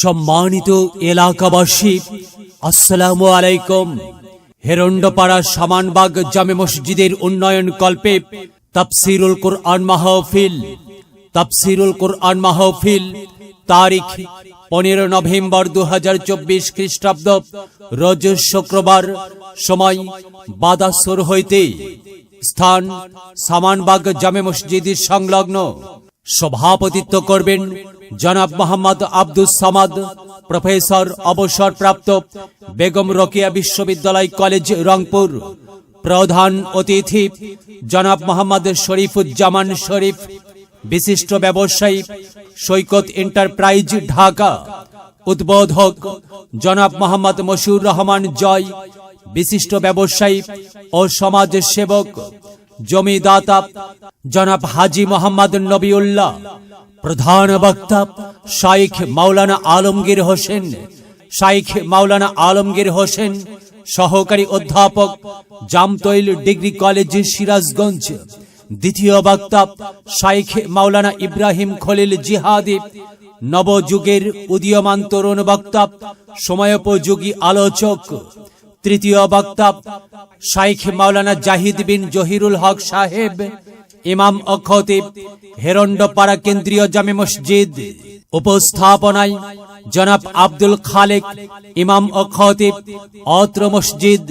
সম্মানিত এলাকাবাসী, আসসালামু আলাইকুম। হেরন্ডপাড়া সামানবাগ জামে মসজিদের উন্নয়ন কল্পে তাফসিরুল কোরআন মাহফিল। তাফসিরুল কোরআন মাহফিল তারিখ পনেরো নভেম্বর দু হাজার চব্বিশ খ্রিস্টাব্দ, রোজ শুক্রবার, সময় বাদাসর হইতে। স্থান সামানবাগ জামে মসজিদের সংলগ্ন। সভাপতিত্ব করবেন জনাব মোহাম্মদ আব্দুস সামাদ, প্রফেসর অবসরপ্রাপ্ত বেগম রকিয়া বিশ্ববিদ্যালয় কলেজ রংপুর, প্রধান অতিথি জনাব মোহাম্মদ শরীফুজ্জামান শরীফ, বিশিষ্ট ব্যবসায়ী সৈকত এন্টারপ্রাইজ ঢাকা, উদ্বোধক জনাব মোহাম্মদ মশিউর রহমান জয়, বিশিষ্ট ব্যবসায়ী ও সমাজ সেবক জমিদাতা জনাব হাজি মোহাম্মদ নবিউল্লাহ, প্রধান বক্তা শাইখ মাওলানা আলমগীর হোসেন, শাইখ মাওলানা আলমগীর হোসেন, সহকারী অধ্যাপক জামতৈল ডিগ্রি কলেজ সিরাজগঞ্জ, দ্বিতীয় বক্তা শাইখ মাওলানা ইব্রাহিম খলিল জিহাদি, নবযুগের উদীয়মান তরুণ বক্তা, সময়োপযোগী আলোচক তৃতীয় বক্তা শাইখ মাওলানা জাহিদ বিন জহিরুল হক সাহেব, ইমাম খতিব হেরন্ডপাড়া কেন্দ্রীয় জামে মসজিদ, উপস্থাপনায় জনাব আব্দুল খালেক, ইমাম খতিব, অত্র মসজিদ,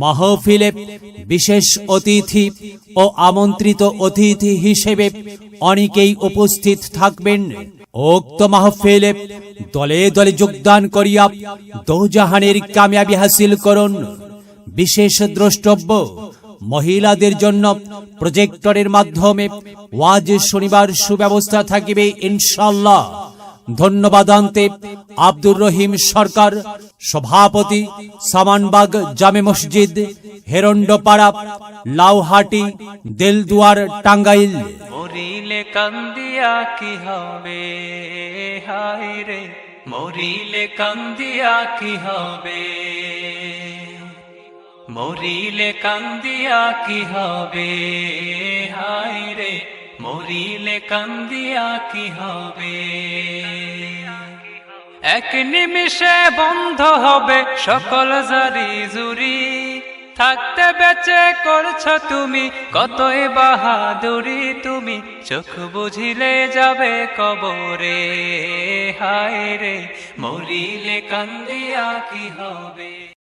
মাহফিলে বিশেষ অতিথি ও আমন্ত্রিত অতিথি হিসেবে অনেকেই উপস্থিত থাকবেন। উক্ত মাহফিলে দলে দলে যোগদান করিয়া দৌজাহানের কামিয়াবি হাসিল করুন। বিশেষ দ্রষ্টব্য, মহিলাদের জন্য প্রজেক্টরের মাধ্যমে ওয়াজ শনিবার সুব্যবস্থা থাকিবে ইনশাল্লাহ ধন্যবাদ আনতে আব্দুর রহিম সরকার, সভাপতি, সামানবাগ জামে মসজিদ হেরন্ডপাড়া লাউহাটি, দেলদুয়ার, টাঙ্গাইল। কান্দিয়া কি হবে? হায় রে, মরিলে কান্দিয়া কি হবে? মরিলে কান্দিয়া কি হবে? হায় রে, মরিলে কান্দিয়া কি হবে? এক নিমিষে বন্ধ হবে সকল জারি জুরি। থাকতে বেঁচে করছ তুমি কতই বাহাদুরি তুমি, চোখ বুঝিলে যাবে কবরে। হায় রে, মরিলে কান্দিয়া কি হবে?